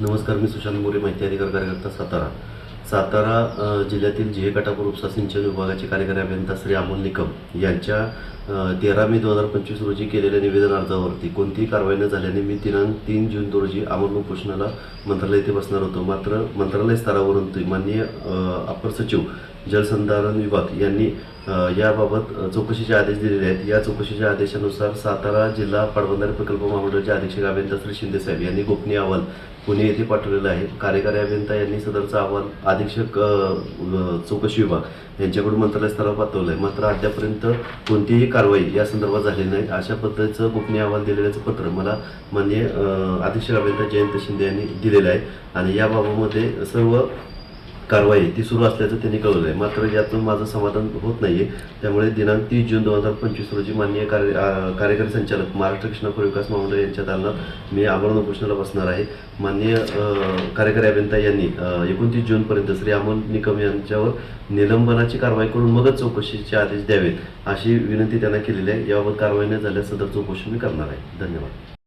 नमस्कार मी सुशांत मोरे माहिती अधिकार कार्यकर्ता सातारा. सातारा जिल्ह्यातील जिहे काटापूर उपसा सिंचन विभागाचे कार्यकारी अभियंता श्री अमोल निकम यांच्या तेरा मे दोन हजार पंचवीस रोजी केलेल्या निवेदन अर्जावरती कोणतीही कारवाई न झाल्याने मी दिनांक तीन जून दोन रोजी अमोल उपोषणाला मंत्रालय येथे बसणार होतो. मात्र मंत्रालय स्तरावरून ते माननीय अपर सचिव जलसंधारण विभाग यांनी याबाबत चौकशीचे आदेश दिलेले आहेत. या चौकशीच्या आदेशानुसार सातारा जिल्हा पाटबंधारे प्रकल्प महामंडळाचे अधीक्षक अभियंता श्री शिंदेसाहेब यांनी गोपनीय अहवाल पुणे येथे पाठवलेला आहे. कार्यकारी अभियंता यांनी सदरचा अहवाल अधीक्षक चौकशी विभाग यांच्याकडून मंत्रालय स्तरावर पाठवलं आहे मात्र अद्यापर्यंत कोणतीही कारवाई या संदर्भात झालेली नाही. अशा पद्धतीचं गोपनीय अहवाल दिलेल्याचं पत्र मला माननीय अधीक्षक अभियंता जयंत शिंदे यांनी दिलेलं आहे. आणि याबाबतमध्ये सर्व कारवाई ती सुरू असल्याचं त्यांनी कळवलं आहे मात्र यातून माझं समाधान होत नाही आहे त्यामुळे दिनांक तीस जून दोन हजार पंचवीस रोजी माननीय कार्य कार्यकारी संचालक महाराष्ट्र कृष्णापूर विकास महामंडळ यांच्या दालनात मी आमरण उपोषणाला बसणार आहे. माननीय कार्यकारी अभियंता यांनी एकोणतीस जूनपर्यंत श्री अमोल निकम यांच्यावर निलंबनाची कारवाई करून मगच चौकशीचे आदेश द्यावेत अशी विनंती त्यांना केलेली आहे. याबाबत कारवाई न झाल्यास सदर चौकशी मी करणार आहे. धन्यवाद.